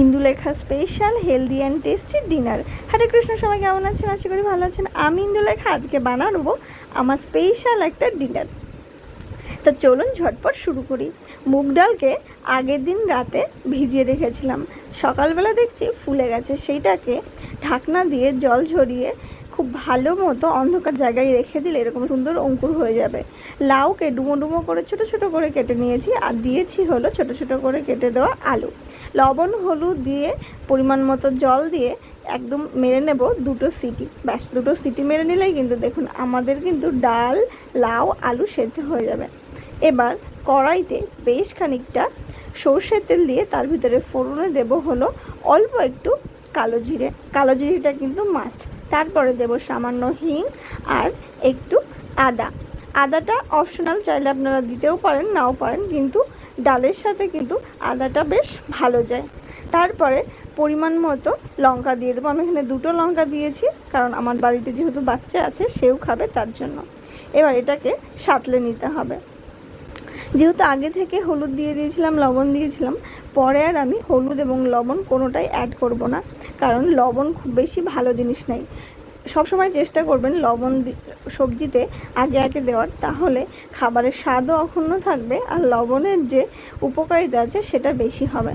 Indulekha special healthy and tasty dinner Hare Krishna সবাই কেমন আছেন? আশা করি ভালো আছেন। আমি ইন্দুলেখা, আজকে বানাবো আমার স্পেশাল একটা ডিনার তা চলুন ঝটপট শুরু করি। মুগ ডালকে আগের দিন রাতে ভিজিয়ে রেখেছিলাম। সকালবেলা দেখছি ফুলে গেছে। সেইটাকে ঢাকনা দিয়ে জল ঝরিয়ে খুব ভালো মতো অন্ধকার জায়গায় রেখে দিলে এরকম সুন্দর অঙ্কুর হয়ে যাবে। লাউকে ডুমো ডুমো করে, ছোট ছোট করে কেটে নিয়েছি আর দিয়েছি হলো ছোট ছোট করে কেটে দেওয়া আলু। লবণ, হলুদ দিয়ে পরিমাণ মতো জল দিয়ে একদম মেরে নেব দুটো সিটি। ব্যাস, দুটো সিটি মেরে নিলেই কিন্তু দেখুন আমাদের কিন্তু ডাল, লাউ, আলু সেদ্ধ হয়ে যাবে। এবার কড়াইতে বেশ খানিকটা সর্ষের তেল দিয়ে তার ভিতরে ফোড়নে দেব হলো অল্প একটু কালো জিরে। কালো জিরেটা কিন্তু মাস্ট তারপরে দেব সামান্য হিং আর একটু আদা। আদাটা অপশনাল চাইলে আপনারা দিতেও পারেন, নাও পারেন, কিন্তু ডালের সাথে কিন্তু আদাটা বেশ ভালো যায়। তারপরে পরিমাণ মতো লঙ্কা দিয়ে দেবো। আমি এখানে দুটো লঙ্কা দিয়েছি, কারণ আমার বাড়িতে যেহেতু বাচ্চা আছে, সেও খাবে তার জন্য। এবার এটাকে সাঁতলে নিতে হবে। যেহেতু আগে থেকে হলুদ দিয়ে দিয়েছিলাম, লবণ দিয়েছিলাম, পরে আর আমি হলুদ এবং লবণ কোনোটাই অ্যাড করব না, কারণ লবণ খুব বেশি ভালো জিনিস নেই। সবসময় চেষ্টা করবেন লবণ সবজিতে আগে আগে দেওয়ার, তাহলে খাবারের স্বাদও অক্ষুণ্ণ থাকবে আর লবণের যে উপকারিতা আছে সেটা বেশি হবে।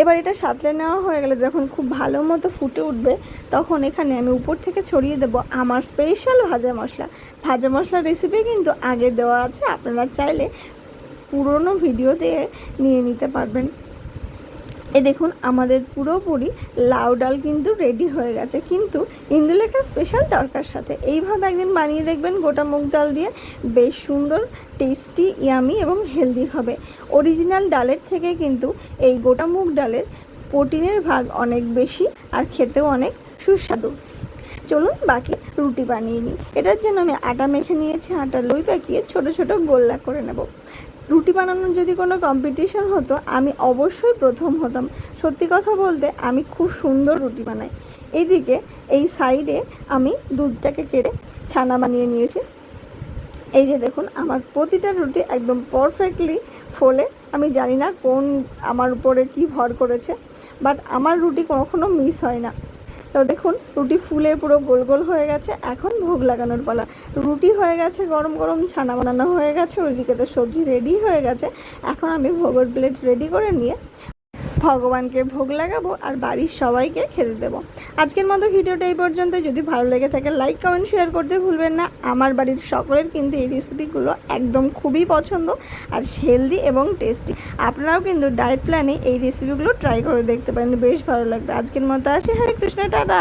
এবার এটা সাঁতলে নেওয়া হয়ে গেলে যখন খুব ভালো মতো ফুটে উঠবে, তখন এখানে আমি উপর থেকে ছড়িয়ে দেব আমার স্পেশাল ভাজা মশলা। ভাজা মশলার রেসিপি কিন্তু আগে দেওয়া আছে, আপনারা চাইলে পুরনো ভিডিও দিয়ে নিয়ে নিতে পারবেন। এ দেখুন, আমাদের পুরোপুরি লাউ ডাল কিন্তু রেডি হয়ে গেছে। কিন্তু ইন্দুলেখা স্পেশাল তরকার সাথে এইভাবে একদিন বানিয়ে দেখবেন, গোটা মুগ ডাল দিয়ে বেশ সুন্দর টেস্টি ইয়ামি এবং হেলদি হবে। অরিজিনাল ডালের থেকে কিন্তু এই গোটা মুগ ডালের প্রোটিনের ভাগ অনেক বেশি আর খেতেও অনেক সুস্বাদু। চলুন বাকি রুটি বানিয়ে নিই। এটার জন্য আমি আটা মেখে নিয়েছি, আটা লই পাকিয়ে ছোট ছোট গোল্লা করে নেব। রুটি বানানোর যদি কোনো কম্পিটিশন হতো, আমি অবশ্যই প্রথম হতাম। সত্যি কথা বলতে, আমি খুব সুন্দর রুটি বানাই। এইদিকে এই সাইডে আমি দুধটাকে কেটে ছানা বানিয়ে নিয়েছি। এই যে দেখুন, আমার প্রতিটা রুটি একদম পারফেক্টলি ফোলে। আমি জানি না কোন, আমার উপরে কি ভর করেছে বাট আমার রুটি কখনো মিস হয় না। তো দেখুন, রুটি ফুলে পুরো গোল গোল হয়ে গেছে, এখন ভোগ লাগানোর পালা। রুটি হয়ে গেছে, গরম গরম ছানা বানানো হয়ে গেছে, ওইদিকে তো সবজি রেডি হয়ে গেছে। এখন আমি ভোগর প্লেট রেডি করে নিয়ে ভগবানকে ভোগ লাগাবো আর বাড়ির সবাইকে খেতে দেবো। আজকের মতো ভিডিওটা এই পর্যন্ত। যদি ভালো লেগে থাকে লাইক কমেন্ট শেয়ার করতে ভুলবেন না। আমার বাড়ির সকলের কিন্তু এই রেসিপিগুলো একদম খুবই পছন্দ আর হেলদি এবং টেস্টি আপনারাও কিন্তু ডায়েট প্ল্যানে এই রেসিপিগুলো ট্রাই করে দেখতে পারেন। বেশ ভালো লাগবে। আজকের মতো আসি। হরে কৃষ্ণ। টাটা!